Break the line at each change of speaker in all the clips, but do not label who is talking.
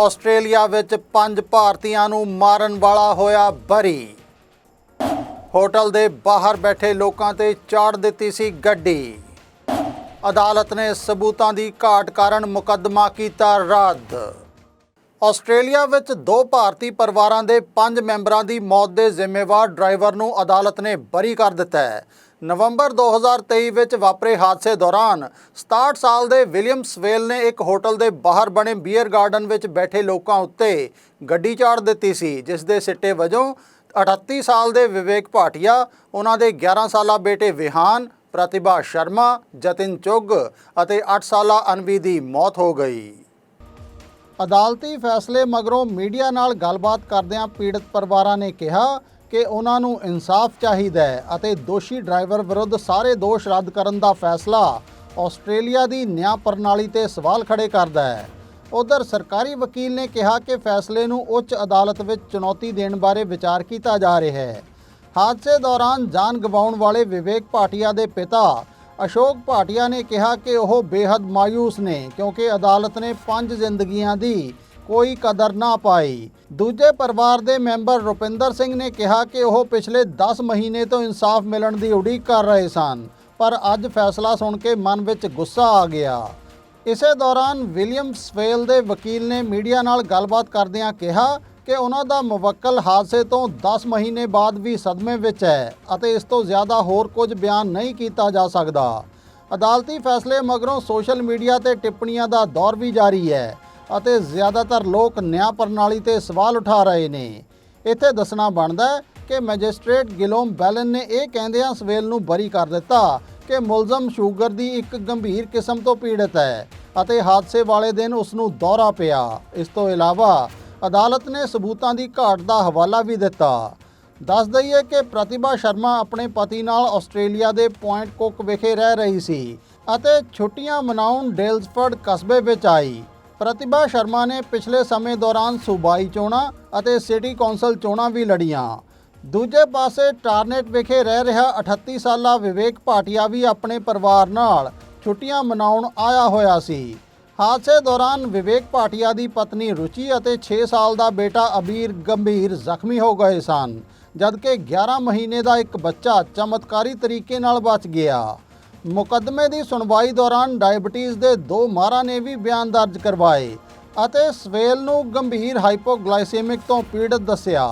Australia ਵਿੱਚ ਪੰਜ ਭਾਰਤੀਆਂ ਨੂੰ ਮਾਰਨ ਵਾਲਾ ਹੋਇਆ ਬਰੀ। ਹੋਟਲ ਦੇ ਬਾਹਰ ਬੈਠੇ ਲੋਕਾਂ ਤੇ ਚਾੜ ਦਿੱਤੀ ਸੀ ਗੱਡੀ। ਅਦਾਲਤ ਨੇ ਸਬੂਤਾਂ ਦੀ ਘਾਟ ਕਾਰਨ ਮੁਕੱਦਮਾ ਕੀਤਾ ਰੱਦ। ਆਸਟ੍ਰੇਲੀਆ ਵਿੱਚ ਦੋ ਭਾਰਤੀ ਪਰਿਵਾਰਾਂ ਦੇ ਪੰਜ ਮੈਂਬਰਾਂ ਦੀ ਮੌਤ ਦੇ ਜ਼ਿੰਮੇਵਾਰ ਡਰਾਈਵਰ ਨੂੰ ਅਦਾਲਤ ਨੇ ਬਰੀ ਕਰ ਦਿੱਤਾ ਹੈ। ਨਵੰਬਰ 2023 ਵਿੱਚ ਵਾਪਰੇ ਹਾਦਸੇ ਦੌਰਾਨ 67 ਸਾਲ ਦੇ ਵਿਲੀਅਮ ਸਵੇਲ ਨੇ ਇੱਕ ਹੋਟਲ ਦੇ ਬਾਹਰ ਬਣੇ ਬੀਅਰ ਗਾਰਡਨ ਵਿੱਚ ਬੈਠੇ ਲੋਕਾਂ ਉੱਤੇ ਗੱਡੀ ਚਾੜ ਦਿੱਤੀ ਸੀ, ਜਿਸ ਦੇ ਸਿੱਟੇ ਵਜੋਂ 38 ਸਾਲ ਦੇ ਵਿਵੇਕ ਭਾਟੀਆ, ਉਹਨਾਂ ਦੇ 11 ਸਾਲਾ ਬੇਟੇ ਵਿਹਾਨ, ਪ੍ਰਤਿਭਾ ਸ਼ਰਮਾ, ਜਤਿਨ ਚੁੱਗ ਅਤੇ 8 ਸਾਲਾ ਅਨਵੀ ਦੀ ਮੌਤ ਹੋ ਗਈ। ਅਦਾਲਤੀ ਫੈਸਲੇ ਮਗਰੋਂ ਮੀਡੀਆ ਨਾਲ ਗੱਲਬਾਤ ਕਰਦਿਆਂ ਪੀੜਤ ਪਰਿਵਾਰਾਂ ਨੇ ਕਿਹਾ ਕਿ ਉਹਨਾਂ ਨੂੰ ਇਨਸਾਫ ਚਾਹੀਦਾ ਹੈ ਅਤੇ ਦੋਸ਼ੀ ਡਰਾਈਵਰ ਵਿਰੁੱਧ ਸਾਰੇ ਦੋਸ਼ ਰੱਦ ਕਰਨ ਦਾ ਫੈਸਲਾ ਆਸਟ੍ਰੇਲੀਆ ਦੀ ਨਿਆਂ ਪ੍ਰਣਾਲੀ ਤੇ ਸਵਾਲ ਖੜੇ ਕਰਦਾ ਹੈ। ਉਧਰ ਸਰਕਾਰੀ ਵਕੀਲ ਨੇ ਕਿਹਾ ਕਿ ਫੈਸਲੇ ਨੂੰ ਉੱਚ ਅਦਾਲਤ ਵਿੱਚ ਚੁਣੌਤੀ ਦੇਣ ਬਾਰੇ ਵਿਚਾਰ ਕੀਤਾ ਜਾ ਰਿਹਾ ਹੈ। ਹਾਦਸੇ ਦੌਰਾਨ ਜਾਨ ਗਵਾਉਣ ਵਾਲੇ ਵਿਵੇਕ ਭਾਟੀਆ ਦੇ ਪਿਤਾ ਅਸ਼ੋਕ ਭਾਟੀਆ ਨੇ ਕਿਹਾ ਕਿ ਉਹ ਬੇहद ਮਾਯੂਸ ਨੇ ਕਿਉਂਕਿ ਅਦਾਲਤ ਨੇ ਪੰਜ ਜ਼ਿੰਦਗੀਆਂ ਦੀ ਕੋਈ ਕਦਰ ਨਾ ਪਾਈ। ਦੂਜੇ ਪਰਿਵਾਰ ਦੇ ਮੈਂਬਰ ਰੁਪਿੰਦਰ ਸਿੰਘ ਨੇ ਕਿਹਾ ਕਿ ਉਹ ਪਿਛਲੇ 10 ਮਹੀਨੇ ਤੋਂ ਇਨਸਾਫ ਮਿਲਣ ਦੀ ਉਡੀਕ ਕਰ ਰਹੇ ਸਨ, ਪਰ ਅੱਜ ਫੈਸਲਾ ਸੁਣ ਕੇ ਮਨ ਵਿੱਚ ਗੁੱਸਾ ਆ ਗਿਆ। ਇਸੇ ਦੌਰਾਨ ਵਿਲੀਅਮ ਸਵੇਲ ਦੇ ਵਕੀਲ ਨੇ ਮੀਡੀਆ ਨਾਲ ਗੱਲਬਾਤ ਕਰਦਿਆਂ ਕਿਹਾ ਕਿ ਉਹਨਾਂ ਦਾ ਮੁਵੱਕਲ ਹਾਦਸੇ ਤੋਂ 10 ਮਹੀਨੇ ਬਾਅਦ ਵੀ ਸਦਮੇ ਵਿੱਚ ਹੈ ਅਤੇ ਇਸ ਤੋਂ ਜ਼ਿਆਦਾ ਹੋਰ ਕੁਝ ਬਿਆਨ ਨਹੀਂ ਕੀਤਾ ਜਾ ਸਕਦਾ। ਅਦਾਲਤੀ ਫੈਸਲੇ ਮਗਰੋਂ ਸੋਸ਼ਲ ਮੀਡੀਆ ਤੇ ਟਿੱਪਣੀਆਂ ਦਾ ਦੌਰ ਵੀ ਜਾਰੀ ਹੈ ਅਤੇ ਜ਼ਿਆਦਾਤਰ ਲੋਕ ਨਿਆਂ ਪ੍ਰਣਾਲੀ ਤੇ ਸਵਾਲ ਉਠਾ ਰਹੇ ਨੇ। ਇੱਥੇ ਦੱਸਣਾ ਬਣਦਾ ਕਿ ਮੈਜਿਸਟ੍ਰੇਟ ਗਿਲੋਮ ਬੈਲਨ ਨੇ ਇਹ ਕਹਿੰਦਿਆਂ ਸਵੇਲ ਨੂੰ ਬਰੀ ਕਰ ਦਿੱਤਾ ਕਿ ਮੁਲਜ਼ਮ ਸ਼ੂਗਰ ਦੀ ਇੱਕ ਗੰਭੀਰ ਕਿਸਮ ਤੋਂ ਪੀੜਤ ਹੈ ਅਤੇ ਹਾਦਸੇ ਵਾਲੇ ਦਿਨ ਉਸ ਨੂੰ ਦੌਰਾ ਪਿਆ। ਇਸ ਤੋਂ ਇਲਾਵਾ ਅਦਾਲਤ ਨੇ ਸਬੂਤਾਂ ਦੀ ਘਾਟ ਦਾ ਹਵਾਲਾ ਵੀ ਦਿੱਤਾ। ਦੱਸ ਦਈਏ ਕਿ ਪ੍ਰਤਿਭਾ ਸ਼ਰਮਾ ਆਪਣੇ ਪਤੀ ਨਾਲ ਆਸਟ੍ਰੇਲੀਆ ਦੇ ਪੁਆਇੰਟ ਕੁੱਕ ਵਿਖੇ ਰਹਿ ਰਹੀ ਸੀ ਅਤੇ ਛੁੱਟੀਆਂ ਮਨਾਉਣ ਡੇਲਸਫਰਡ ਕਸਬੇ ਵਿੱਚ ਆਈ। ਪ੍ਰਤਿਭਾ ਸ਼ਰਮਾ ਨੇ ਪਿਛਲੇ ਸਮੇਂ ਦੌਰਾਨ ਸੂਬਾਈ ਚੋਣਾਂ ਅਤੇ ਸਿਟੀ ਕੌਂਸਲ ਚੋਣਾਂ ਵੀ ਲੜੀਆਂ। ਦੂਜੇ ਪਾਸੇ ਟਾਰਨੇਟ ਵਿਖੇ ਰਹਿ ਰਿਹਾ 38 ਸਾਲਾ ਵਿਵੇਕ ਭਾਟੀਆ ਵੀ ਆਪਣੇ ਪਰਿਵਾਰ ਨਾਲ ਛੁੱਟੀਆਂ ਮਨਾਉਣ ਆਇਆ ਹੋਇਆ ਸੀ। ਹਾਦਸੇ ਦੌਰਾਨ ਵਿਵੇਕ ਭਾਟੀਆ ਦੀ ਪਤਨੀ ਰੁਚੀ ਅਤੇ 6 ਸਾਲ ਦਾ ਬੇਟਾ ਅਬੀਰ ਗੰਭੀਰ ਜ਼ਖਮੀ ਹੋ ਗਏ ਸਨ ਜਦਕਿ 11 ਮਹੀਨੇ ਦਾ ਇੱਕ ਬੱਚਾ ਚਮਤਕਾਰੀ ਤਰੀਕੇ ਨਾਲ ਬਚ ਗਿਆ ਮੁਕੱਦਮੇ ਦੀ ਸੁਣਵਾਈ ਦੌਰਾਨ ਡਾਇਬੀਟੀਜ਼ ਦੇ ਦੋ ਮਾਹਰਾਂ ਨੇ ਵੀ ਬਿਆਨ ਦਰਜ ਕਰਵਾਏ ਅਤੇ ਸਵੇਲ ਨੂੰ ਗੰਭੀਰ ਹਾਈਪੋਗਲਾਈਸੈਮਿਕ ਤੋਂ ਪੀੜਤ ਦੱਸਿਆ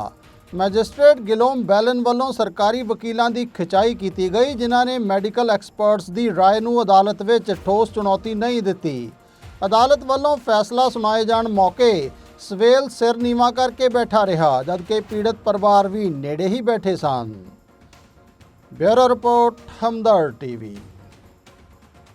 ਮੈਜਿਸਟ੍ਰੇਟ ਗਿਲੋਮ ਬੈਲਨ ਵੱਲੋਂ ਸਰਕਾਰੀ ਵਕੀਲਾਂ ਦੀ ਖਿਚਾਈ ਕੀਤੀ ਗਈ ਜਿਨ੍ਹਾਂ ਨੇ ਮੈਡੀਕਲ ਐਕਸਪਰਟਸ ਦੀ رائے ਨੂੰ ਅਦਾਲਤ ਵਿੱਚ ਠੋਸ ਚੁਣੌਤੀ ਨਹੀਂ ਦਿੱਤੀ ਅਦਾਲਤ ਵੱਲੋਂ ਫੈਸਲਾ ਸੁਣਾਏ ਜਾਣ ਮੌਕੇ ਸਵੇਲ ਸਿਰ ਨੀਵਾ ਕਰਕੇ ਬੈਠਾ ਰਿਹਾ, ਜਦਕਿ ਪੀੜਤ ਪਰਿਵਾਰ ਵੀ ਨੇੜੇ ਹੀ ਬੈਠੇ ਸਨ। Bureau report Hamdard TV.